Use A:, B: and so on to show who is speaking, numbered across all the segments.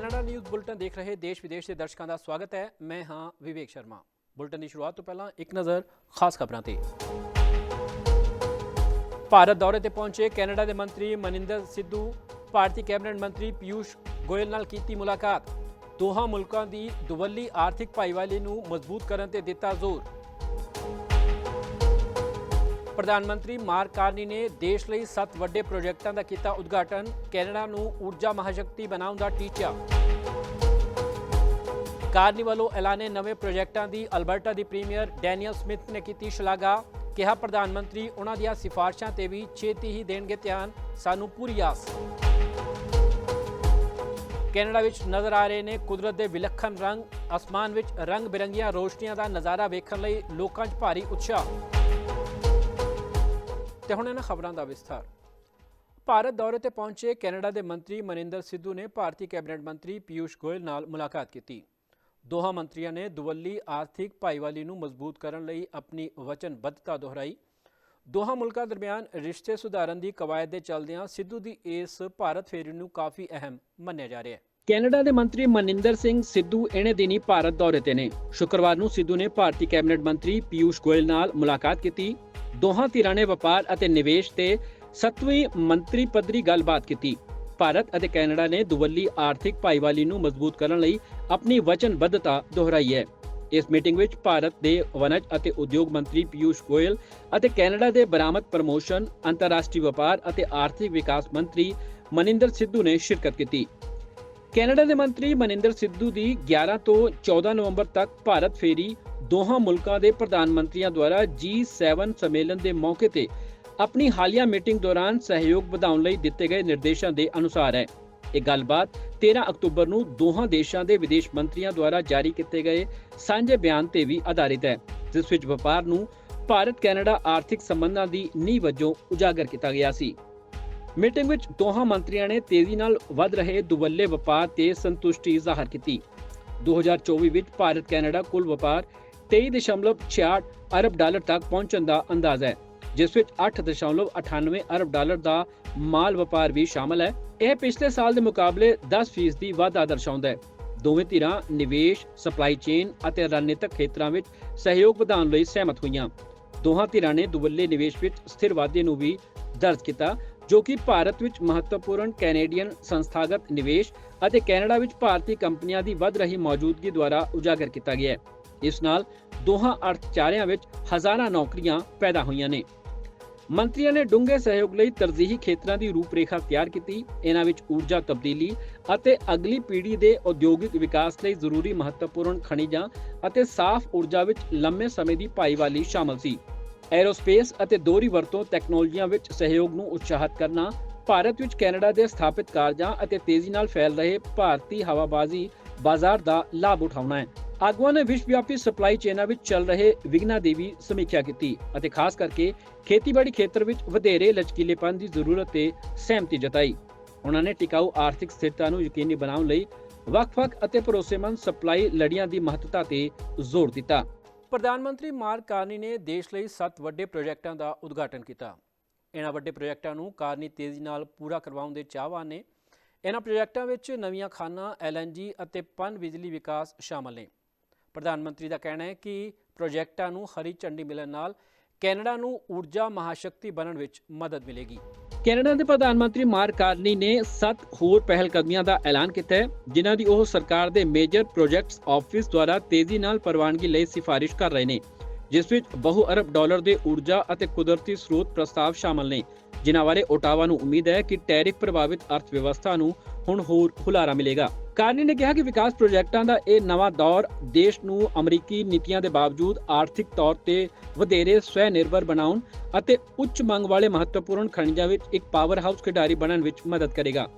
A: Canada news bulletin ਦੇਖ ਰਹੇ ਦੇਸ਼ ਵਿਦੇਸ਼ ਦੇ ਦਰਸ਼ਕਾਂ ਦਾ ਸਵਾਗਤ ਹੈ। ਮੈਂ ਹਾਂ ਵਿਵੇਕ ਸ਼ਰਮਾ। ਬੁਲਟਨ ਦੀ ਸ਼ੁਰੂਆਤ ਤੋਂ ਪਹਿਲਾਂ ਇੱਕ ਨਜ਼ਰ ਖਾਸ ਖਬਰਾਂ ਤੇ। ਭਾਰਤ ਦੌਰੇ ਤੇ ਪਹੁੰਚੇ ਕੈਨੇਡਾ ਦੇ ਮੰਤਰੀ ਮਨਿੰਦਰ ਸਿੱਧੂ, ਭਾਰਤੀ ਕੈਬਨਿਟ ਮੰਤਰੀ ਪਿਊਸ਼ ਗੋਇਲ ਨਾਲ ਕੀਤੀ ਮੁਲਾਕਾਤ। ਦੋਹਾਂ ਮੁਲਕਾਂ ਦੀ ਦੁਵੱਲੀ ਆਰਥਿਕ ਭਾਈਵਾਲੀ ਨੂੰ ਮਜ਼ਬੂਤ ਕਰਨ ਤੇ ਦਿੱਤਾ ਜ਼ੋਰ। ਪ੍ਰਧਾਨ ਮੰਤਰੀ ਮਾਰਕ ਕਾਰਨੀ ਨੇ ਦੇਸ਼ ਲਈ 7 ਵੱਡੇ ਪ੍ਰੋਜੈਕਟਾਂ ਦਾ ਕੀਤਾ ਉਦਘਾਟਨ। ਕੈਨੇਡਾ ਨੂੰ ਊਰਜਾ ਮਹਾਸ਼ਕਤੀ ਬਣਾਉਣ ਦਾ ਟੀਚਾ। ਕਾਰਨੀ ਵੱਲੋਂ ਐਲਾਨੇ ਨਵੇਂ ਪ੍ਰੋਜੈਕਟਾਂ ਦੀ ਅਲਬਰਟਾ ਦੀ ਪ੍ਰੀਮੀਅਰ ਡੈਨੀਅਲ ਸਮਿਥ ਨੇ ਕੀਤੀ ਸ਼ਲਾਘਾ। ਕਿਹਾ ਪ੍ਰਧਾਨ ਮੰਤਰੀ, ਉਹਨਾਂ ਦੀਆਂ ਸਿਫਾਰਸ਼ਾਂ ਤੇ ਵੀ ਛੇਤੀ ਹੀ ਦੇਣਗੇ ਧਿਆਨ। ਸਾਨੂੰ ਪੂਰੀ ਆਸ। ਕੈਨੇਡਾ ਵਿੱਚ ਨਜ਼ਰ ਆ ਰਹੇ ਨੇ ਕੁਦਰਤ ਦੇ ਵਿਲੱਖਣ ਰੰਗ। ਅਸਮਾਨ ਵਿੱਚ ਰੰਗ ਬਿਰੰਗੀਆਂ ਰੋਸ਼ਨੀਆਂ ਦਾ ਨਜ਼ਾਰਾ ਵੇਖਣ ਲਈ ਲੋਕਾਂ 'ਚ ਭਾਰੀ ਉਤਸ਼ਾਹ। ਤੇ ਹੁਣ ਇਹਨਾਂ ਖਬਰਾਂ ਦਾ ਵਿਸਥਾਰ। ਭਾਰਤ ਦੌਰੇ ਤੇ ਪਹੁੰਚੇ ਕੈਨੇਡਾ ਦੇ ਮੰਤਰੀ ਮਨਿੰਦਰ ਸਿੱਧੂ ਨੇ ਭਾਰਤੀ ਕੈਬਨਿਟ ਮੰਤਰੀ ਪਿਊਸ਼ ਗੋਇਲ ਨਾਲ ਮੁਲਾਕਾਤ ਕੀਤੀ। ਦੋਹਾਂ ਮੰਤਰੀਆਂ ਨੇ ਦੁਵੱਲੀ ਆਰਥਿਕ ਭਾਈਵਾਲੀ ਨੂੰ ਮਜ਼ਬੂਤ ਕਰਨ ਲਈ ਆਪਣੀ ਵਚਨਬੱਧਤਾ ਦੁਹਰਾਈ। ਦੋਹਾਂ ਮੁਲਕਾਂ ਦਰਮਿਆਨ ਰਿਸ਼ਤੇ ਸੁਧਾਰਨ ਦੀ ਕਵਾਇਦ ਦੇ ਚੱਲਦਿਆਂ ਸਿੱਧੂ ਦੀ ਇਸ ਭਾਰਤ ਫੇਰੀ ਨੂੰ ਕਾਫੀ ਅਹਿਮ ਮੰਨਿਆ ਜਾ ਰਿਹਾ ਹੈ। ਕੈਨੇਡਾ ਦੇ ਮੰਤਰੀ ਮਨਿੰਦਰ ਸਿੰਘ ਸਿੱਧੂ ਇਹਨੇ ਦਿਨੀ ਭਾਰਤ ਦੌਰੇ ਤੇ ਨੇ। ਸ਼ੁੱਕਰਵਾਰ ਨੂੰ ਸਿੱਧੂ ਨੇ ਭਾਰਤੀ ਕੈਬਨਿਟ ਮੰਤਰੀ ਪਿਊਸ਼ ਗੋਇਲ ਨਾਲ ਮੁਲਾਕਾਤ ਕੀਤੀ। ਦੋਹਾਂ ਧਿਰਾਂ ਨੇ ਵਪਾਰ ਅਤੇ ਨਿਵੇਸ਼ ਤੇ ਸੱਤਵੀਂ ਮੰਤਰੀ ਪੱਧਰੀ ਗੱਲਬਾਤ ਕੀਤੀ। ਭਾਰਤ ਅਤੇ ਕੈਨੇਡਾ ਨੇ ਦੁਵੱਲੀ ਆਰਥਿਕ ਭਾਈਵਾਲੀ ਨੂੰ ਮਜ਼ਬੂਤ ਕਰਨ ਲਈ ਆਪਣੀ ਵਚਨਬੱਧਤਾ ਦੁਹਰਾਈ ਹੈ। ਇਸ ਮੀਟਿੰਗ ਵਿੱਚ ਭਾਰਤ ਦੇ ਵਣਜ ਅਤੇ ਉਦਯੋਗ ਮੰਤਰੀ ਪਿਊਸ਼ ਗੋਇਲ ਅਤੇ ਕੈਨੇਡਾ ਦੇ ਬਰਾਮਦ ਪ੍ਰਮੋਸ਼ਨ, ਅੰਤਰਰਾਸ਼ਟਰੀ ਵਪਾਰ ਅਤੇ ਆਰਥਿਕ ਵਿਕਾਸ ਮੰਤਰੀ ਮਨਿੰਦਰ ਸਿੱਧੂ ਨੇ ਸ਼ਿਰਕਤ ਕੀਤੀ। ਕੈਨੇਡਾ ਦੇ ਮੰਤਰੀ ਮਨਿੰਦਰ ਸਿੱਧੂ ਦੀ 11 ਤੋਂ 14 ਨਵੰਬਰ ਤੱਕ ਭਾਰਤ ਫੇਰੀ ਦੋਹਾਂ ਮੁਲਕਾਂ ਦੇ ਪ੍ਰਧਾਨ ਮੰਤਰੀਆਂ ਦੁਆਰਾ G7 ਸੰਮੇਲਨ ਦੇ ਮੌਕੇ ਤੇ ਆਪਣੀ ਹਾਲੀਆ ਮੀਟਿੰਗ ਦੌਰਾਨ ਸਹਿਯੋਗ ਵਧਾਉਣ ਲਈ ਦਿੱਤੇ ਗਏ ਨਿਰਦੇਸ਼ਾਂ ਦੇ ਅਨੁਸਾਰ ਹੈ। ਇਹ ਗੱਲਬਾਤ 13 ਅਕਤੂਬਰ ਨੂੰ ਦੋਹਾਂ ਦੇਸ਼ਾਂ ਦੇ ਵਿਦੇਸ਼ ਮੰਤਰੀਆਂ ਦੁਆਰਾ ਜਾਰੀ ਕੀਤੇ ਗਏ ਸਾਂਝੇ ਬਿਆਨ ਤੇ ਵੀ ਆਧਾਰਿਤ ਹੈ, ਜਿਸ ਵਿੱਚ ਵਪਾਰ ਨੂੰ ਭਾਰਤ ਕੈਨੇਡਾ ਆਰਥਿਕ ਸੰਬੰਧਾਂ ਦੀ ਨੀਂਹ ਵਜੋਂ ਉਜਾਗਰ ਕੀਤਾ ਗਿਆ ਸੀ। ਮੀਟਿੰਗ ਵਿੱਚ ਦੋਹਾਂ ਮੰਤਰੀਆਂ ਨੇ ਤੇਜ਼ੀ ਨਾਲ ਵੱਧ ਰਹੇ ਦੁਵੱਲੇ ਵਪਾਰ ਤੇ ਸੰਤੁਸ਼ਟੀ ਜ਼ਾਹਰ ਕੀਤੀ। 2024 ਵਿੱਚ ਭਾਰਤ ਕੈਨੇਡਾ ਕੁੱਲ ਵਪਾਰ 23.66 ਅਰਬ ਡਾਲਰ ਤੱਕ ਪਹੁੰਚਣ ਦਾ ਅੰਦਾਜ਼ਾ ਹੈ, ਜਿਸ ਵਿੱਚ 8.98 ਅਰਬ ਡਾਲਰ ਦਾ ਮਾਲ ਵਪਾਰ ਵੀ ਸ਼ਾਮਲ ਹੈ। ਇਹ ਪਿਛਲੇ ਸਾਲ ਦੇ ਮੁਕਾਬਲੇ 10% ਦੀ ਵਾਧਾ ਦਰਸਾਉਂਦਾ ਹੈ। ਦੋਵੇਂ ਧਿਰਾਂ ਨਿਵੇਸ਼, ਸਪਲਾਈ ਚੇਨ ਅਤੇ ਰਣਨੀਤਕ ਖੇਤਰਾਂ ਵਿੱਚ ਸਹਿਯੋਗ ਵਧਾਉਣ ਲਈ ਸਹਿਮਤ ਹੋਈਆਂ। ਦੋਹਾਂ ਧਿਰਾਂ ਨੇ ਦੁਵੱਲੇ ਨਿਵੇਸ਼ ਵਿੱਚ ਸਥਿਰ ਵਾਧੇ ਨੂੰ ਵੀ ਦਰਜ ਕੀਤਾ। ਜੋ ਕਿ ਭਾਰਤ ਵਿੱਚ ਮਹੱਤਵਪੂਰਨ ਕੈਨੇਡੀਅਨ ਸੰਸਥਾਗਤ ਨਿਵੇਸ਼ ਅਤੇ ਕੈਨੇਡਾ ਵਿੱਚ ਭਾਰਤੀ ਕੰਪਨੀਆਂ ਦੀ ਵੱਧ ਰਹੀ ਮੌਜੂਦਗੀ ਦੁਆਰਾ ਉਜਾਗਰ ਕੀਤਾ ਗਿਆ ਹੈ। ਇਸ ਨਾਲ ਦੋਹਾਂ ਅਰਥਚਾਰਿਆਂ ਵਿੱਚ ਹਜ਼ਾਰਾਂ ਨੌਕਰੀਆਂ ਪੈਦਾ ਹੋਈਆਂ ਨੇ। ਮੰਤਰੀਆਂ ਨੇ ਡੂੰਘੇ ਸਹਿਯੋਗ ਲਈ ਤਰਜੀਹੀ ਖੇਤਰਾਂ ਦੀ ਰੂਪਰੇਖਾ ਤਿਆਰ ਕੀਤੀ। ਇਹਨਾਂ ਵਿੱਚ ਊਰਜਾ ਤਬਦੀਲੀ ਅਤੇ ਅਗਲੀ ਪੀੜ੍ਹੀ ਦੇ ਉਦਯੋਗਿਕ ਵਿਕਾਸ ਲਈ ਜ਼ਰੂਰੀ ਮਹੱਤਵਪੂਰਨ ਖਣਿਜਾਂ ਅਤੇ ਸਾਫ਼ ਊਰਜਾ ਵਿੱਚ ਲੰਮੇ ਸਮੇਂ ਦੀ ਭਾਈਵਾਲੀ ਸ਼ਾਮਲ ਸੀ। ਐਰੋਸਪੇਸ ਅਤੇ ਦੋਹਰੀ ਵਰਤੋਂ ਟੈਕਨੋਲੋਜੀਆਂ ਵਿੱਚ ਸਹਿਯੋਗ ਨੂੰ ਉਤਸ਼ਾਹਿਤ ਕਰਨਾ, ਭਾਰਤ ਵਿੱਚ ਕੈਨੇਡਾ ਦੇ ਸਥਾਪਿਤ ਕਾਰਜਾਂ ਅਤੇ ਤੇਜ਼ੀ ਨਾਲ ਫੈਲ ਰਹੇ ਭਾਰਤੀ ਹਵਾਬਾਜ਼ੀ ਬਾਜ਼ਾਰ ਦਾ ਲਾਭ ਉਠਾਉਣਾ ਹੈ। ਆਗੂਆਂ ਨੇ ਵਿਸ਼ਵ ਸਪਲਾਈ ਚੇਨਾਂ ਵਿੱਚ ਚੱਲ ਰਹੇ ਵਿਘਨਾਂ ਦੀ ਵੀ ਸਮੀਖਿਆ ਕੀਤੀ ਅਤੇ ਖਾਸ ਕਰਕੇ ਖੇਤੀਬਾੜੀ ਖੇਤਰ ਵਿੱਚ ਵਧੇਰੇ ਲਚਕੀਲੇਪਨ ਦੀ ਜ਼ਰੂਰਤ ਤੇ ਸਹਿਮਤੀ ਜਤਾਈ। ਉਹਨਾਂ ਨੇ ਟਿਕਾਊ ਆਰਥਿਕ ਸਥਿਰਤਾ ਨੂੰ ਯਕੀਨੀ ਬਣਾਉਣ ਲਈ ਵੱਖ-ਵੱਖ ਅਤੇ ਭਰੋਸੇਮੰਦ ਸਪਲਾਈ ਲੜੀਆਂ ਦੀ ਮਹੱਤਤਾ ਤੇ ਜ਼ੋਰ ਦਿੱਤਾ। ਪ੍ਰਧਾਨ ਮੰਤਰੀ ਮਾਰ ਕਾਰਨੀ ਨੇ ਦੇਸ਼ ਲਈ 7 ਵੱਡੇ ਪ੍ਰੋਜੈਕਟਾਂ ਦਾ ਉਦਘਾਟਨ ਕੀਤਾ। ਇਹਨਾਂ ਵੱਡੇ ਪ੍ਰੋਜੈਕਟਾਂ ਨੂੰ ਕਾਰਨੀ ਤੇਜ਼ੀ ਨਾਲ ਪੂਰਾ ਕਰਵਾਉਣ ਦੇ ਚਾਹਵਾਨ ਨੇ। ਇਹਨਾਂ ਪ੍ਰੋਜੈਕਟਾਂ ਵਿੱਚ ਨਵੀਆਂ ਖਾਨਾਂ, ਐਲਐਨਜੀ ਅਤੇ ਪਨ ਬਿਜਲੀ ਵਿਕਾਸ ਸ਼ਾਮਲ ਨੇ। ਪ੍ਰਧਾਨ ਮੰਤਰੀ ਦਾ ਕਹਿਣਾ ਹੈ ਕਿ ਪ੍ਰੋਜੈਕਟਾਂ ਨੂੰ ਹਰੀ ਝੰਡੀ ਮਿਲਣ ਨਾਲ ਕੈਨੇਡਾ ਨੂੰ ਊਰਜਾ ਮਹਾਸ਼ਕਤੀ ਬਣਨ ਵਿੱਚ ਮਦਦ ਮਿਲੇਗੀ। ਕੈਨੇਡਾ ਦੇ ਪ੍ਰਧਾਨ ਮੰਤਰੀ ਮਾਰਕ ਕਾਰਨੀ ਨੇ 7 ਹੋਰ ਪਹਿਲਕਦਮੀਆਂ ਦਾ ਐਲਾਨ ਕੀਤਾ ਹੈ, ਜਿਨ੍ਹਾਂ ਦੀ ਉਹ ਸਰਕਾਰ ਦੇ ਮੇਜਰ ਪ੍ਰੋਜੈਕਟਸ ਆਫਿਸ ਦੁਆਰਾ ਤੇਜ਼ੀ ਨਾਲ ਪ੍ਰਵਾਨਗੀ ਲਈ ਸਿਫਾਰਿਸ਼ ਕਰ ਰਹੇ ਨੇ, ਜਿਸ ਵਿੱਚ ਬਹੁ ਅਰਬ ਡਾਲਰ ਦੇ ਊਰਜਾ ਅਤੇ ਕੁਦਰਤੀ ਸਰੋਤ ਪ੍ਰਸਤਾਵ ਸ਼ਾਮਲ ਨੇ। ਜਿਨ੍ਹਾਂ ਬਾਰੇ ਓਟਾਵਾ ਨੂੰ ਉਮੀਦ ਹੈ ਕਿ ਟੈਰਿਫ ਪ੍ਰਭਾਵਿਤ ਅਰਥ ਵਿਵਸਥਾ ਨੂੰ ਹੁਣ ਹੋਰ ਹੁਲਾਰਾ ਮਿਲੇਗਾ। ਕਾਰਨੀ ਨੇ ਕਿਹਾ ਕਿ ਵਿਕਾਸ ਪ੍ਰੋਜੈਕਟਾਂ ਦਾ ਇਹ ਨਵਾਂ ਦੌਰ ਦੇਸ਼ ਨੂੰ ਅਮਰੀਕੀ ਨੀਤੀਆਂ ਦੇ ਬਾਵਜੂਦ ਆਰਥਿਕ ਤੌਰ ਤੇ ਵਧੇਰੇ ਸਵੈ ਨਿਰਭਰ ਬਣਾਉਣ ਅਤੇ ਉੱਚ ਮੰਗ ਵਾਲੇ ਮਹੱਤਵਪੂਰਨ ਖਣਿਜਾਂ ਵਿੱਚ ਇੱਕ ਪਾਵਰ ਹਾਊਸ ਖਿਡਾਰੀ ਬਣਨ ਵਿੱਚ ਮਦਦ ਕਰੇਗਾ।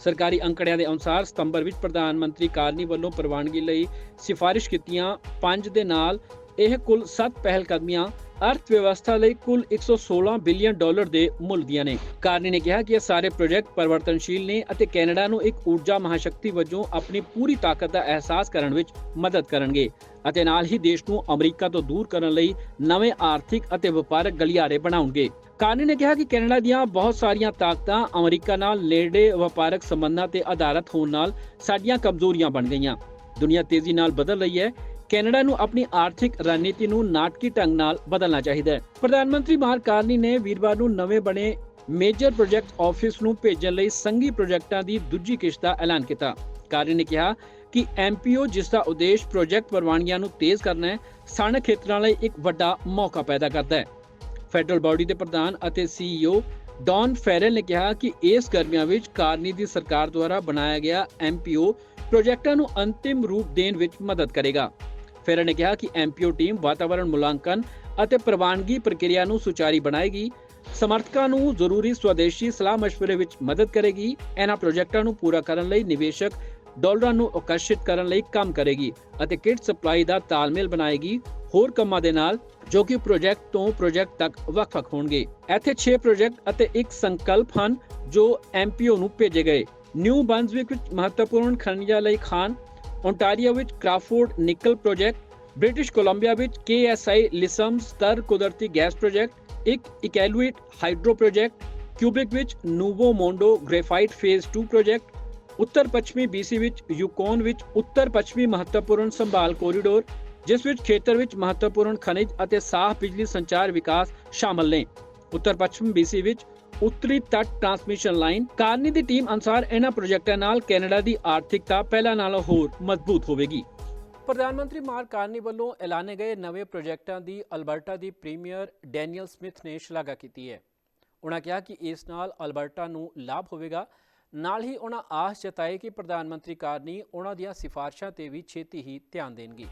A: ਸਰਕਾਰੀ ਅੰਕੜਿਆਂ ਦੇ ਅਨੁਸਾਰ ਸਤੰਬਰ ਵਿੱਚ ਪ੍ਰਧਾਨ ਮੰਤਰੀ ਕਾਰਨੀ ਵੱਲੋਂ ਪ੍ਰਵਾਨਗੀ ਲਈ ਸਿਫਾਰਿਸ਼ ਕੀਤੀਆਂ ਪੰਜ ਦੇ ਨਾਲ ਇਹ ਕੁੱਲ 7 ਪਹਿਲ ਕਦਮੀਆਂ ਅਰਥ ਵਿਵਸਥਾ ਲਈ ਕੁੱਲ 116 ਬਿਲੀਅਨ ਡਾਲਰ ਦੇ ਮੁੱਲ ਦੀਆਂ ਨੇ। ਕਾਰਨੀ ਨੇ ਕਿਹਾ ਕਿ ਇਹ ਸਾਰੇ ਪ੍ਰੋਜੈਕਟ ਪਰਿਵਰਤਨਸ਼ੀਲ ਨੇ ਅਤੇ ਕੈਨੇਡਾ ਨੂੰ ਇੱਕ ਊਰਜਾ ਮਹਾਸ਼ਕਤੀ ਵਜੋਂ ਆਪਣੀ ਪੂਰੀ ਤਾਕਤ ਦਾ ਅਹਿਸਾਸ ਕਰਨ ਵਿੱਚ ਮਦਦ ਕਰਨਗੇ ਅਤੇ ਨਾਲ ਹੀ ਦੇਸ਼ ਨੂੰ ਅਮਰੀਕਾ ਤੋਂ ਦੂਰ ਕਰਨ ਲਈ ਨਵੇਂ ਆਰਥਿਕ ਅਤੇ ਵਪਾਰਕ ਗਲਿਆਰੇ ਬਣਾਉਣਗੇ। ਕਾਰਨੀ ਨੇ ਕਿਹਾ ਕਿ ਕੈਨੇਡਾ ਦੀਆਂ ਬਹੁਤ ਸਾਰੀਆਂ ਤਾਕਤਾਂ ਅਮਰੀਕਾ ਨਾਲ ਨੇੜੇ ਵਪਾਰਕ ਸੰਬੰਧਾਂ ਤੇ ਆਧਾਰਿਤ ਹੋਣ ਨਾਲ ਸਾਡੀਆਂ ਕਮਜ਼ੋਰੀਆਂ ਬਣ ਗਈਆਂ। ਦੁਨੀਆ ਤੇਜ਼ੀ ਨਾਲ ਬਦਲ ਰਹੀ ਹੈ। ਕੈਨੇਡਾ ਨੂੰ ਆਪਣੀ ਆਰਥਿਕ ਰਣਨੀਤੀ ਨੂੰ ਨਾਟਕੀ ਢੰਗ ਨਾਲ ਬਦਲਣਾ ਚਾਹੀਦਾ ਹੈ। ਪ੍ਰਧਾਨ ਮੰਤਰੀ ਮਾਰਕ ਕਾਰਨੀ ਨੇ ਵੀਰਵਾਰ ਨੂੰ ਨਵੇਂ ਬਣੇ ਮੇਜਰ ਪ੍ਰੋਜੈਕਟ ਆਫਿਸ ਨੂੰ ਭੇਜਣ ਲਈ ਸੰਘੀ ਪ੍ਰੋਜੈਕਟਾਂ ਦੀ ਦੂਜੀ ਕਿਸ਼ਤ ਦਾ ਐਲਾਨ ਕੀਤਾ। ਕਾਰਨੀ ਨੇ ਕਿਹਾ ਕਿ ਐਮਪੀਓ ਜਿਸ ਦਾ ਉਦੇਸ਼ ਪ੍ਰੋਜੈਕਟ ਪ੍ਰਵਾਨਗੀਆਂ ਨੂੰ ਤੇਜ਼ ਕਰਨਾ ਹੈ, ਸਥਾਨਕ ਖੇਤਰਾਂ ਲਈ ਇੱਕ ਵੱਡਾ ਮੌਕਾ ਪੈਦਾ ਕਰਦਾ ਹੈ। ਫੈਡਰਲ ਬਾਡੀ ਦੇ ਪ੍ਰਧਾਨ ਅਤੇ ਸੀਈਓ ਡੌਨ ਫੈਰਲ ਨੇ ਕਿਹਾ ਕਿ ਇਸ ਗਰਮੀਆਂ ਵਿੱਚ ਕਾਰਨੀ ਦੀ ਸਰਕਾਰ ਦੁਆਰਾ ਬਣਾਇਆ ਗਿਆ ਐਮਪੀਓ ਪ੍ਰੋਜੈਕਟਾਂ ਨੂੰ ਅੰਤਿਮ ਰੂਪ ਦੇਣ ਵਿੱਚ ਮਦਦ ਕਰੇਗਾ। ਫੈਰਲ ਨੇ ਕਿਹਾ ਕਿ ਐਮਪੀਓ ਟੀਮ ਵਾਤਾਵਰਣ ਮੁਲਾਂਕਣ ਅਤੇ ਪ੍ਰਵਾਨਗੀ ਪ੍ਰਕਿਰਿਆ ਨੂੰ ਸੁਚਾਰੀ ਬਣਾਏਗੀ। ਸਮਰਥਕਾਂ ਨੂੰ ਜ਼ਰੂਰੀ ਸਵਦੇਸ਼ੀ ਸਲਾਹ مشਵਰੇ ਵਿੱਚ ਮਦਦ ਕਰੇਗੀ। ਇਹਨਾਂ ਪ੍ਰੋਜੈਕਟਾਂ ਨੂੰ ਪੂਰਾ ਕਰਨ ਲਈ ਨਿਵੇਸ਼ਕ ਡਾਲਰਾਂ ਨੂੰ ਆਕਰਸ਼ਿਤ ਕਰਨ ਲਈ ਕੰਮ ਕਰੇਗੀ ਅਤੇ ਕਿਟ ਸਪਲਾਈ ਦਾ ਤਾਲਮੇਲ ਬਣਾਏਗੀ। ਹੋਰ ਕੰਮਾਂ ਦੇ ਨਾਲ ਜੋ ਕਿ ਪ੍ਰੋਜੈਕਟ ਤੋਂ ਪ੍ਰੋਜੈਕਟ ਤੱਕ ਵੱਖ-ਵੱਖ ਹੋਣਗੇ। ਇੱਥੇ 6 ਪ੍ਰੋਜੈਕਟ ਅਤੇ ਇੱਕ ਸੰਕਲਪ ਹਨ ਜੋ ਐਮਪੀਓ ਨੂੰ ਭੇਜੇ ਗਏ। ਨਿਊ ਬਨਜ਼ਵਿਕ ਵਿੱਚ ਮਹੱਤਵਪੂਰਨ ਖਣਿਜਾਂ ਲਈ ਖਾਨ ਓਨਟਾਰੀਓ ਵਿੱਚ Crawford nickel project, British Columbia ਵਿੱਚ KSI ਲਿਸਮ ਸਤਰ ਕੁਦਰਤੀ ਗੈਸ ਪ੍ਰੋਜੈਕਟ, ਇੱਕ ਇਕੈਲੂਏਟ ਹਾਈਡਰੋ ਪ੍ਰੋਜੈਕਟ, ਕਿਊਬਿਕ ਵਿੱਚ Nouveau Monde graphite phase 2 project, ਉੱਤਰ ਪੱਛਮੀ BC ਵਿੱਚ ਯੂਕੋਨ ਵਿੱਚ ਉੱਤਰ ਪੱਛਮੀ ਮਹੱਤਵਪੂਰਨ ਸੰਭਾਲ ਕੋਰੀਡੋਰ, ਜਿਸ ਵਿੱਚ ਖੇਤਰ ਵਿੱਚ ਮਹੱਤਵਪੂਰਨ ਖਣਿਜ ਅਤੇ ਸਾਫ਼ ਬਿਜਲੀ ਸੰਚਾਰ ਵਿਕਾਸ ਸ਼ਾਮਲ ਨੇ। ਉੱਤਰ ਪੱਛਮ BC ਵਿੱਚ ਉੱਤਰੀ ਤੱਟ ਟਰਾਂਸਮਿਸ਼ਨ ਲਾਈਨ, ਕਾਰਨੀ ਦੀ ਟੀਮ ਅਨੁਸਾਰ ਇਹਨਾਂ ਪ੍ਰੋਜੈਕਟਾਂ ਨਾਲ ਕੈਨੇਡਾ ਦੀ ਆਰਥਿਕਤਾ ਪਹਿਲਾਂ ਨਾਲੋਂ ਹੋਰ ਮਜ਼ਬੂਤ ਹੋਵੇਗੀ। ਪ੍ਰਧਾਨ ਮੰਤਰੀ ਮਾਰ ਕਾਰਨੀ ਵੱਲੋਂ ਐਲਾਨੇ ਗਏ ਨਵੇਂ ਪ੍ਰੋਜੈਕਟਾਂ ਦੀ ਅਲਬਰਟਾ ਦੀ ਪ੍ਰੀਮੀਅਰ ਡੈਨੀਅਲ ਸਮਿਥ ਨੇ ਸ਼ਲਾਘਾ ਕੀਤੀ ਹੈ। ਉਹਨਾਂ ਕਿਹਾ ਕਿ ਇਸ ਨਾਲ ਅਲਬਰਟਾ ਨੂੰ ਲਾਭ ਹੋਵੇਗਾ। ਨਾਲ ਹੀ ਉਹਨਾਂ ਆਸ ਜਤਾਈ ਕਿ ਪ੍ਰਧਾਨ ਮੰਤਰੀ ਕਾਰਨੀ ਉਹਨਾਂ ਦੀਆਂ ਸਿਫਾਰਸ਼ਾਂ ਤੇ ਵੀ ਛੇਤੀ ਹੀ ਧਿਆਨ ਦੇਣਗੇ।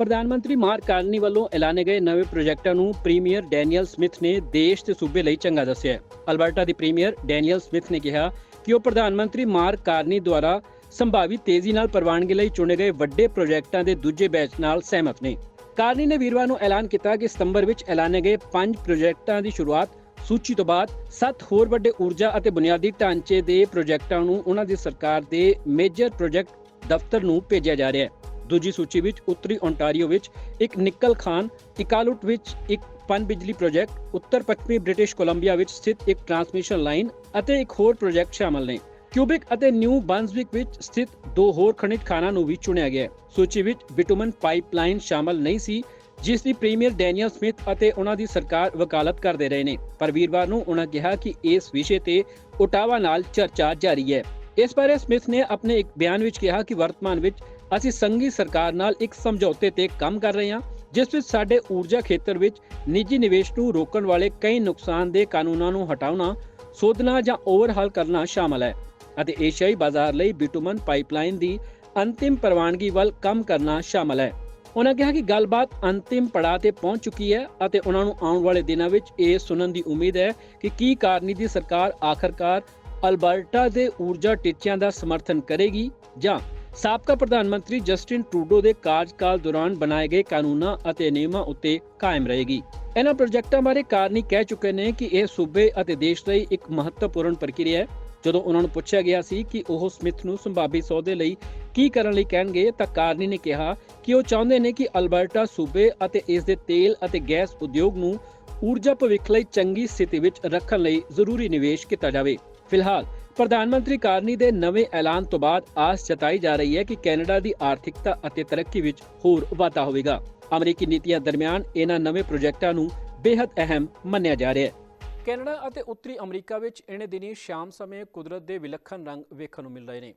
A: ਪ੍ਰਧਾਨ ਮੰਤਰੀ ਮਾਰਕ ਕਾਰਨੀ ਵੱਲੋਂ ਐਲਾਨੇ ਗਏ ਨਵੇਂ ਪ੍ਰੋਜੈਕਟਾਂ ਨੂੰ ਪ੍ਰੀਮੀਅਰ ਡੈਨੀਅਲ ਸਮਿਥ ਨੇ ਦੇਸ਼ ਤੇ ਸੂਬੇ ਲਈ ਚੰਗਾ ਦੱਸਿਆ ਹੈ। ਅਲਬਰਟਾ ਦੀ ਪ੍ਰੀਮੀਅਰ ਡੈਨੀਅਲ ਸਮਿਥ ਨੇ ਕਿਹਾ ਕਿ ਉਹ ਪ੍ਰਧਾਨ ਮੰਤਰੀ ਮਾਰਕ ਕਾਰਨੀ ਦੁਆਰਾ ਸੰਭਾਵੀ ਤੇਜ਼ੀ ਨਾਲ ਪ੍ਰਵਾਨਗੀ ਲਈ ਚੁਣੇ ਗਏ ਵੱਡੇ ਪ੍ਰੋਜੈਕਟਾਂ ਦੇ ਦੂਜੇ ਬੈਚ ਨਾਲ ਸਹਿਮਤ ਨੇ। ਕਾਰਨੀ ਨੇ ਵੀਰਵਾਰ ਨੂੰ ਐਲਾਨ ਕੀਤਾ ਕਿ ਸਤੰਬਰ ਵਿੱਚ ਐਲਾਨੇ ਗਏ ਪੰਜ ਪ੍ਰੋਜੈਕਟਾਂ ਦੀ ਸ਼ੁਰੂਆਤ ਸੂਚੀ ਤੋਂ ਬਾਅਦ ਸੱਤ ਹੋਰ ਵੱਡੇ ਊਰਜਾ ਅਤੇ ਬੁਨਿਆਦੀ ਢਾਂਚੇ ਦੇ ਪ੍ਰੋਜੈਕਟਾਂ ਨੂੰ ਉਹਨਾਂ ਦੀ ਸਰਕਾਰ ਦੇ ਮੇਜਰ ਪ੍ਰੋਜੈਕਟ ਦਫ਼ਤਰ ਨੂੰ ਭੇਜਿਆ ਜਾ ਰਿਹਾ ਹੈ। ਦੂਜੀ ਸੂਚੀ ਵਿੱਚ ਉੱਤਰੀ ਓਨਟਾਰੀਓ ਵਿੱਚ ਇੱਕ ਨਿੱਕਲ ਖਾਨ, ਇਕਾਲੁਟ ਵਿੱਚ ਇੱਕ ਪਨ ਬਿਜਲੀ ਪ੍ਰੋਜੈਕਟ ਉੱਤਰ ਪੱਛਮੀ ਬ੍ਰਿਟਿਸ਼ ਕੋਲੰਬੀਆ ਵਿੱਚ ਸਥਿਤ ਇੱਕ ਟਰਾਂਸਮਿਸ਼ਨ ਲਾਈਨ ਅਤੇ ਇੱਕ ਹੋਰ ਪ੍ਰੋਜੈਕਟ ਸ਼ਾਮਲ ਨੇ। ਕਿਊਬਿਕ ਅਤੇ ਨਿਊ ਬਨਜ਼ਵਿਕ ਵਿੱਚ ਸਥਿਤ ਦੋ ਹੋਰ ਖਣਿਜ ਖਾਨਾਂ ਨੂੰ ਵੀ ਚੁਣਿਆ ਗਿਆ ਸੂਚੀ ਵਿੱਚ ਬਿਟੂਮਨ ਪਾਈਪਲਾਈਨ ਸ਼ਾਮਲ ਨਹੀਂ ਸੀ, ਜਿਸ ਦੀ ਪ੍ਰੀਮੀਅਰ ਡੈਨੀਅਲ ਸਮਿਥ ਅਤੇ ਉਹਨਾਂ ਦੀ ਸਰਕਾਰ ਵਕਾਲਤ ਕਰਦੇ ਰਹੇ ਨੇ। ਪਰ ਵੀਰਵਾਰ ਨੂੰ ਉਹਨਾਂ ਕਿਹਾ ਕਿ ਇਸ ਵਿਸ਼ੇ ਤੇ ਓਟਾਵਾ ਨਾਲ ਚਰਚਾ ਜਾਰੀ ਹੈ। ਇਸ ਬਾਰੇ ਸਮਿਥ ਨੇ ਆਪਣੇ ਇੱਕ ਬਿਆਨ ਵਿੱਚ ਕਿਹਾ ਕਿ ਵਰਤਮਾਨ ਵਿੱਚ ਅਸੀਂ ਸੰਘੀ ਸਰਕਾਰ ਨਾਲ ਇੱਕ ਸਮਝੌਤੇ ਤੇ ਕੰਮ ਕਰ ਰਹੇ ਹਾਂ, ਜਿਸ ਵਿੱਚ ਸਾਡੇ ਊਰਜਾ ਖੇਤਰ ਵਿੱਚ ਨਿੱਜੀ ਨਿਵੇਸ਼ ਨੂੰ ਰੋਕਣ ਵਾਲੇ ਕਈ ਨੁਕਸਾਨਦੇਹ ਕਾਨੂੰਨਾਂ ਨੂੰ ਹਟਾਉਣਾ, ਸੋਧਣਾ ਜਾਂ ਓਵਰਹਾਲ ਕਰਨਾ ਸ਼ਾਮਲ ਹੈ ਅਤੇ ਏਸ਼ੀਆਈ ਬਾਜ਼ਾਰ ਲਈ ਬਿਟੂਮਨ ਪਾਈਪਲਾਈਨ ਦੀ ਅੰਤਿਮ ਪ੍ਰਵਾਨਗੀ ਵੱਲ ਕੰਮ ਕਰਨਾ ਸ਼ਾਮਲ ਹੈ। ਉਹਨਾਂ ਕਿਹਾ ਕਿ ਗੱਲਬਾਤ ਅੰਤਿਮ ਪੜਾਅ ਤੇ ਪਹੁੰਚ ਚੁੱਕੀ ਹੈ ਅਤੇ ਉਹਨਾਂ ਨੂੰ ਆਉਣ ਵਾਲੇ ਦਿਨਾਂ ਵਿੱਚ ਇਹ ਸੁਣਨ ਦੀ ਉਮੀਦ ਹੈ ਕਿ ਕੀ ਕਾਰਨੀ ਦੀ ਸਰਕਾਰ ਆਖਰਕਾਰ ਅਲਬਰਟਾ ਦੇ ਊਰਜਾ ਟੀਚਿਆਂ ਦਾ ਸਮਰਥਨ ਕਰੇਗੀ ਜਾਂ ਸਾਬਕਾ ਪ੍ਰਧਾਨ ਮੰਤਰੀ ਜਸਟਿਨ ਟਰੂਡੋ ਦੇ ਕਾਰਜਕਾਲ ਦੌਰਾਨ ਬਣਾਏ ਗਏ ਕਾਨੂੰਨਾਂ ਅਤੇ ਨਿਯਮਾਂ ਉੱਤੇ ਕਾਇਮ ਰਹੇਗੀ। ਇਹਨਾਂ ਪ੍ਰੋਜੈਕਟਾਂ ਬਾਰੇ ਕਾਰਨੀ ਕਹਿ ਚੁੱਕੇ ਨੇ ਕਿ ਇਹ ਸੂਬੇ ਅਤੇ ਦੇਸ਼ ਲਈ ਇੱਕ ਮਹੱਤਵਪੂਰਨ ਪ੍ਰਕਿਰਿਆ ਹੈ। ਜਦੋਂ ਉਹਨਾਂ ਨੂੰ ਪੁੱਛਿਆ ਗਿਆ ਸੀ ਕਿ ਉਹ ਸਮਿਥ ਨੂੰ ਸੰਭਾਵੀ ਸੌਦੇ ਲਈ ਕੀ ਕਰਨ ਲਈ ਕਹਿਣਗੇ, ਤਾਂ ਕਾਰਨੀ ਨੇ ਕਿਹਾ ਕਿ ਉਹ ਚਾਹੁੰਦੇ ਨੇ ਕਿ ਅਲਬਰਟਾ ਸੂਬੇ ਅਤੇ ਇਸ ਦੇ ਤੇਲ ਅਤੇ ਗੈਸ ਉਦਯੋਗ ਨੂੰ ਊਰਜਾ ਭਵਿੱਖ ਲਈ ਚੰਗੀ ਸਥਿਤੀ ਵਿੱਚ ਰੱਖਣ ਲਈ ਜ਼ਰੂਰੀ ਨਿਵੇਸ਼ ਕੀਤਾ ਜਾਵੇ। ਫਿਲਹਾਲ ਪ੍ਰਧਾਨ ਮੰਤਰੀ ਕਾਰਨੀ ਦੇ ਨਵੇਂ ਐਲਾਨ ਤੋਂ ਬਾਅਦ ਆਸ ਜਤਾਈ ਜਾ ਰਹੀ ਹੈ ਕਿ ਕੈਨੇਡਾ ਦੀ ਆਰਥਿਕਤਾ ਅਤੇ ਤਰੱਕੀ ਵਿੱਚ ਹੋਰ ਵਾਧਾ ਹੋਵੇਗਾ। ਅਮਰੀਕੀ ਨੀਤੀਆਂ ਦਰਮਿਆਨ ਇਹਨਾਂ ਨਵੇਂ ਪ੍ਰੋਜੈਕਟਾਂ ਨੂੰ ਬੇहद ਅਹਿਮ ਮੰਨਿਆ ਜਾ ਰਿਹਾ ਹੈ। ਕੈਨੇਡਾ ਅਤੇ ਉੱਤਰੀ ਅਮਰੀਕਾ ਵਿੱਚ ਇਹਨੇ ਦਿਨੀ ਸ਼ਾਮ ਸਮੇਂ ਕੁਦਰਤ ਦੇ ਵਿਲੱਖਣ ਰੰਗ ਵੇਖਣ ਨੂੰ ਮਿਲ ਰਹੇ ਨੇ।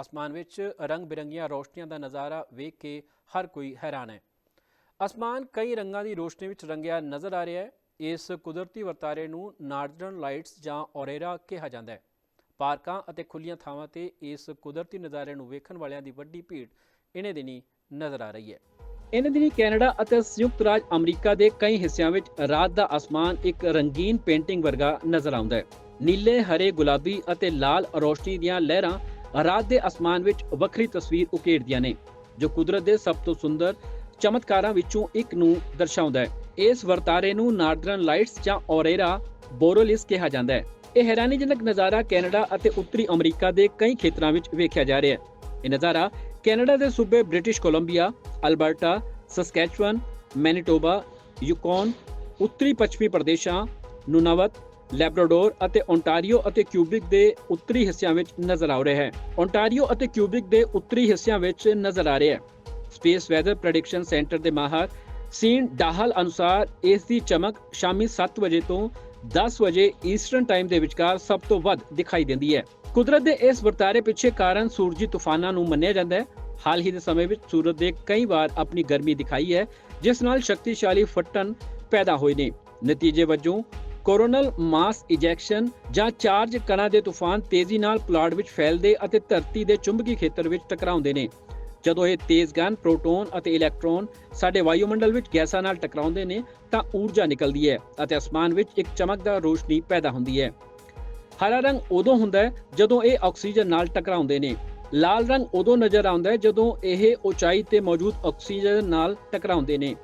A: ਅਸਮਾਨ ਵਿੱਚ ਰੰਗ ਬਿਰੰਗੀਆਂ ਰੋਸ਼ਨੀਆਂ ਦਾ ਨਜ਼ਾਰਾ ਵੇਖ ਕੇ ਹਰ ਕੋਈ ਹੈਰਾਨ ਹੈ। ਅਸਮਾਨ ਕਈ ਰੰਗਾਂ ਦੀ ਰੋਸ਼ਨੀ ਵਿੱਚ ਰੰਗਿਆ ਨਜ਼ਰ ਆ ਰਿਹਾ ਹੈ। ਇਸ ਕੁਦਰਤੀ ਵਰਤਾਰੇ ਨੂੰ ਨਾਰਦਰਨ ਲਾਈਟਸ ਜਾਂ ਔਰੇਰਾ ਕਿਹਾ ਜਾਂਦਾ ਹੈ। ਪਾਰਕਾਂ ਅਤੇ ਖੁੱਲੀਆਂ ਥਾਵਾਂ ਤੇ ਇਸ ਕੁਦਰਤੀ ਨਜ਼ਾਰੇ ਨੂੰ ਵੇਖਣ ਵਾਲਿਆਂ ਦੀ ਵੱਡੀ ਭੀੜ ਇਹਨੇ ਦਿਨੀ ਨਜ਼ਰ ਆ ਰਹੀ ਹੈ। ਇਹਨਾਂ ਦਿਨੀ ਕੈਨੇਡਾ ਅਤੇ ਸੰਯੁਕਤ ਰਾਜ ਅਮਰੀਕਾ ਦੇ ਕਈ ਹਿੱਸਿਆਂ ਵਿੱਚ ਰਾਤ ਦਾ ਅਸਮਾਨ ਇੱਕ ਰੰਗੀਨ ਪੇਂਟਿੰਗ ਵਰਗਾ ਨਜ਼ਰ ਆਉਂਦਾ ਹੈ। ਨੀਲੇ, ਹਰੇ, ਗੁਲਾਬੀ ਅਤੇ ਲਾਲ ਰੋਸ਼ਨੀ ਦੀਆਂ ਲਹਿਰਾਂ ਰਾਤ ਦੇ ਅਸਮਾਨ ਵਿੱਚ ਵੱਖਰੀ ਤਸਵੀਰ ਉਕੇੜਦੀਆਂ ਨੇ, ਜੋ ਕੁਦਰਤ ਦੇ ਸਭ ਤੋਂ ਸੁੰਦਰ ਚਮਤਕਾਰਾਂ ਵਿੱਚੋਂ ਇੱਕ ਨੂੰ ਦਰਸਾਉਂਦਾ ਹੈ। ਇਸ ਵਰਤਾਰੇ ਨੂੰ ਨਾਰਦਰਨ ਲਾਈਟਸ ਜਾਂ ਔਰੇਰਾ ਬੋਰੋਲਿਸ ਕਿਹਾ ਜਾਂਦਾ ਹੈ। ਇਹ ਹੈਰਾਨੀਜਨਕ ਨਜ਼ਾਰਾ ਕੈਨੇਡਾ ਅਤੇ ਉੱਤਰੀ ਅਮਰੀਕਾ ਦੇ ਕਈ ਖੇਤਰਾਂ ਵਿੱਚ ਵੇਖਿਆ ਜਾ ਰਿਹਾ ਹੈ। ਇਹ ਨਜ਼ਾਰਾ ਕੈਨੇਡਾ ਦੇ ਸੂਬੇ British Columbia, Alberta, Saskatchewan, Manitoba, Yukon, ਉੱਤਰੀ ਪੱਛਮੀ ਪ੍ਰਦੇਸ਼ਾਂ, ਨੁਨਾਵਤ, ਲੈਬਰਾਡੋਰ ਅਤੇ ਓਨਟਾਰੀਓ ਅਤੇ ਕਿਊਬਿਕ ਦੇ ਉੱਤਰੀ ਹਿੱਸਿਆਂ ਵਿੱਚ ਨਜ਼ਰ ਆ ਰਿਹਾ ਹੈ। ਓਨਟਾਰੀਓ ਅਤੇ ਕਿਊਬਿਕ ਦੇ ਉੱਤਰੀ ਹਿੱਸਿਆਂ ਵਿੱਚ ਨਜ਼ਰ ਆ ਰਿਹਾ ਹੈ। ਸਪੇਸ ਵੈਦਰ ਪ੍ਰੈਡਿਕਸ਼ਨ ਸੈਂਟਰ ਦੇ ਮਾਹਰ ਸੀਨ ਡਾਹਲ ਅਨੁਸਾਰ ਇਸ ਦੀ ਚਮਕ ਸ਼ਾਮੀ 7 ਵਜੇ ਤੋਂ 10 ਵਜੇ ਈਸਟਰਨ ਟਾਈਮ ਦੇ ਵਿਚਕਾਰ ਸਭ ਤੋਂ ਵੱਧ ਦਿਖਾਈ ਦਿੰਦੀ ਹੈ। ਕੁਦਰਤ ਦੇ ਇਸ ਵਰਤਾਰੇ ਪਿੱਛੇ ਕਾਰਨ ਸੂਰਜੀ ਤੂਫਾਨਾਂ ਨੂੰ ਮੰਨਿਆ ਜਾਂਦਾ ਹੈ। ਹਾਲ ਹੀ ਦੇ ਸਮੇਂ ਵਿੱਚ ਸੂਰਜ ਦੇ ਕਈ ਵਾਰ ਆਪਣੀ ਗਰਮੀ ਦਿਖਾਈ ਹੈ, ਜਿਸ ਨਾਲ ਸ਼ਕਤੀਸ਼ਾਲੀ ਫਟਣ ਪੈਦਾ ਹੋਏ ਨੇ। ਨਤੀਜੇ ਵਜੋਂ ਕੋਰੋਨਲ ਮਾਸ ਇਜੈਕਸ਼ਨ ਜਾਂ ਚਾਰਜ ਕਣਾਂ ਦੇ ਤੂਫਾਨ ਤੇਜ਼ੀ ਨਾਲ ਪਲਾਟ ਵਿੱਚ ਫੈਲਦੇ ਅਤੇ ਧਰਤੀ ਦੇ ਚੁੰਬਕੀ ਖੇਤਰ ਵਿੱਚ ਟਕਰਾਉਂਦੇ ਨੇ। ਜਦੋਂ ਇਹ ਤੇਜ਼ ਗਨ, ਪ੍ਰੋਟੋਨ ਅਤੇ ਇਲੈਕਟ੍ਰੋਨ ਸਾਡੇ ਵਾਯੂਮੰਡਲ ਵਿੱਚ ਗੈਸਾਂ ਨਾਲ ਟਕਰਾਉਂਦੇ ਨੇ, ਤਾਂ ਊਰਜਾ ਨਿਕਲਦੀ ਹੈ ਅਤੇ ਅਸਮਾਨ ਵਿੱਚ ਇੱਕ ਚਮਕਦਾਰ ਰੋਸ਼ਨੀ ਪੈਦਾ ਹੁੰਦੀ ਹੈ। ਹਰਾ ਰੰਗ ਉਦੋਂ ਹੁੰਦਾ ਹੈ ਜਦੋਂ ਇਹ ਆਕਸੀਜਨ ਨਾਲ ਟਕਰਾਉਂਦੇ ਨੇ। ਲਾਲ ਰੰਗ ਉਦੋਂ ਨਜ਼ਰ ਆਉਂਦਾ ਹੈ ਜਦੋਂ ਇਹ ਉਚਾਈ ਤੇ ਮੌਜੂਦ ਆਕਸੀਜਨ ਨਾਲ ਟਕਰਾਉਂਦੇ ਨੇ।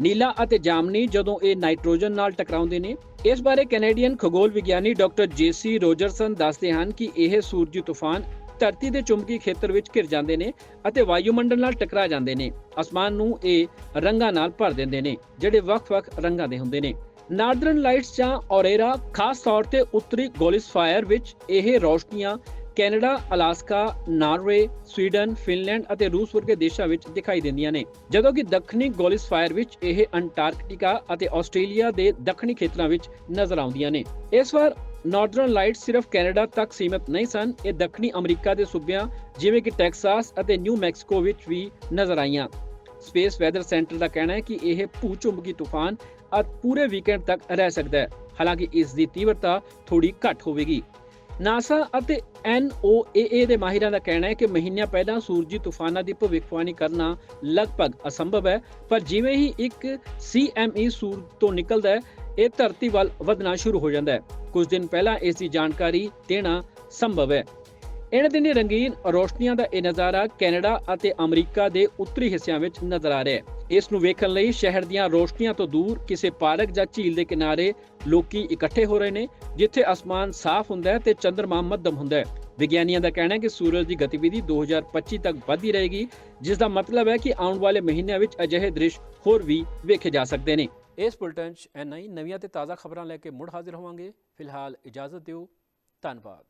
A: ਨੀਲਾ ਅਤੇ ਜਾਮਨੀ ਜਦੋਂ ਇਹ ਨਾਈਟ੍ਰੋਜਨ ਨਾਲ ਟਕਰਾਉਂਦੇ ਨੇ। ਇਸ ਬਾਰੇ ਕੈਨੇਡੀਅਨ ਖਗੋਲ ਵਿਗਿਆਨੀ ਡਾਕਟਰ ਜੇਸੀ ਰੋਜਰਸਨ ਦੱਸਦੇ ਹਨ ਕਿ ਇਹ ਸੂਰਜੀ ਤੂਫਾਨ ਧਰਤੀ ਦੇ ਚੁੰਬਕੀ ਖੇਤਰ ਵਿੱਚ ਘਿਰ ਜਾਂਦੇ ਨੇ ਅਤੇ ਵਾਯੂਮੰਡਲ ਨਾਲ ਟਕਰਾ ਜਾਂਦੇ ਨੇ। ਅਸਮਾਨ ਨੂੰ ਇਹ ਰੰਗਾਂ ਨਾਲ ਭਰ ਦਿੰਦੇ ਨੇ ਜਿਹੜੇ ਵੱਖ-ਵੱਖ ਰੰਗਾਂ ਦੇ ਹੁੰਦੇ ਨੇ। ਨਾਰਦਰਨ ਲਾਈਟਸ ਜਾਂ ਔਰੇਰਾ ਖਾਸ ਤੌਰ ਤੇ ਉੱਤਰੀ ਗੋਲਿਸਫਾਇਰ ਵਿੱਚ ਇਹ ਰੌਸ਼ਨੀਆਂ Canada, Alaska, Norway, Sweden, Finland ਅਤੇ ਰੂਸ ਵਰਗੇ ਦੇਸ਼ਾਂ ਵਿੱਚ ਦਿਖਾਈ ਦਿੰਦੀਆਂ ਨੇ। ਜਦੋਂ ਕਿ ਦੱਖਣੀ ਗੋਲਿਸਫਾਇਰ ਵਿੱਚ ਇਹ ਅੰਟਾਰਕਟਿਕਾ ਅਤੇ ਆਸਟ੍ਰੇਲੀਆ ਦੇ ਦੱਖਣੀ ਖੇਤਰਾਂ ਵਿੱਚ ਨਜ਼ਰ ਆਉਂਦੀਆਂ ਨੇ। ਇਸ ਵਾਰ ਨਾਰਦਰਨ ਲਾਈਟਸ ਸਿਰਫ ਕੈਨੇਡਾ ਤੱਕ ਸੀਮਿਤ ਨਹੀਂ ਸਨ, ਇਹ ਦੱਖਣੀ ਅਮਰੀਕਾ ਦੇ ਸੂਬਿਆਂ, ਜਿਵੇਂ ਕਿ ਟੈਕਸਾਸ ਅਤੇ ਨਿਊ ਮੈਕਸੀਕੋ ਵਿੱਚ ਵੀ ਨਜ਼ਰ ਆਈਆਂ। ਸਪੇਸ ਵੈਦਰ ਸੈਂਟਰ ਦਾ ਕਹਿਣਾ ਹੈ ਕਿ ਇਹ ਭੂ ਤੂਫਾਨ ਅੱਜ ਪੂਰੇ ਵੀਕਐਂਡ ਤੱਕ ਰਹਿ ਸਕਦਾ ਹੈ। ਹਾਲਾਂਕਿ ਇਸ ਦੀ ਤੀਵਰਤਾ ਥੋੜੀ ਘੱਟ ਹੋਵੇਗੀ। ਨਾਸਾ ਅਤੇ NOAA ਦੇ ਮਾਹਿਰਾਂ ਦਾ ਕਹਿਣਾ ਹੈ ਕਿ ਮਹੀਨਿਆਂ ਪਹਿਲਾਂ ਸੂਰਜੀ ਤੂਫਾਨਾਂ ਦੀ ਭਵਿੱਖਬਾਣੀ ਕਰਨਾ ਲਗਭਗ ਅਸੰਭਵ ਹੈ, ਪਰ ਜਿਵੇਂ ਹੀ ਇੱਕ CME ਸੂਰਜ ਤੋਂ ਨਿਕਲਦਾ ਹੈ ਇਹ ਧਰਤੀ ਵੱਲ ਵਧਣਾ ਸ਼ੁਰੂ ਹੋ ਜਾਂਦਾ ਹੈ। ਕੁਝ ਦਿਨ ਪਹਿਲਾਂ ਇਸ ਦੀ ਜਾਣਕਾਰੀ ਦੇਣਾ ਸੰਭਵ ਹੈ। ਇਹਨਾਂ ਦਿਨੀ ਰੰਗੀਨ ਰੋਸ਼ਨੀਆਂ ਦਾ ਇਹ ਨਜ਼ਾਰਾ ਕੈਨੇਡਾ ਅਤੇ ਅਮਰੀਕਾ ਦੇ ਉੱਤਰੀ ਹਿੱਸਿਆਂ ਵਿੱਚ ਨਜ਼ਰ ਆ ਰਿਹਾ ਹੈ। ਇਸ ਨੂੰ ਵੇਖਣ ਲਈ ਸ਼ਹਿਰ ਦੀਆਂ ਰੋਸ਼ਨੀਆਂ ਤੋਂ ਦੂਰ ਕਿਸੇ ਪਾਰਕ ਜਾਂ ਝੀਲ ਦੇ ਕਿਨਾਰੇ ਲੋਕੀ ਇਕੱਠੇ ਹੋ ਰਹੇ ਨੇ, ਜਿੱਥੇ ਅਸਮਾਨ ਸਾਫ਼ ਹੁੰਦਾ ਹੈ ਤੇ ਚੰਦਰਮਾ ਮੱਧਮ ਹੁੰਦਾ ਹੈ। ਵਿਗਿਆਨੀਆਂ ਦਾ ਕਹਿਣਾ ਹੈ ਕਿ ਸੂਰਜ ਦੀ ਗਤੀਵਿਧੀ 2025 ਤੱਕ ਵਧਦੀ ਰਹੇਗੀ, ਜਿਸ ਦਾ ਮਤਲਬ ਹੈ ਕਿ ਆਉਣ ਵਾਲੇ ਮਹੀਨਿਆਂ ਵਿੱਚ ਅਜਿਹੇ ਦ੍ਰਿਸ਼ ਹੋਰ ਵੀ ਵੇਖੇ ਜਾ ਸਕਦੇ ਨੇ। ਇਸ ਬੁਲਟਨ 'ਚ ਐਨਾ ਹੀ ਨਵੀਆਂ ਤੇ ਤਾਜ਼ਾ ਖਬਰਾਂ ਲੈ ਕੇ ਮੁੜ ਹਾਜ਼ਰ ਹੋਵਾਂਗੇ। ਫਿਲਹਾਲ ਇਜਾਜ਼ਤ ਦਿਓ। ਧੰਨਵਾਦ।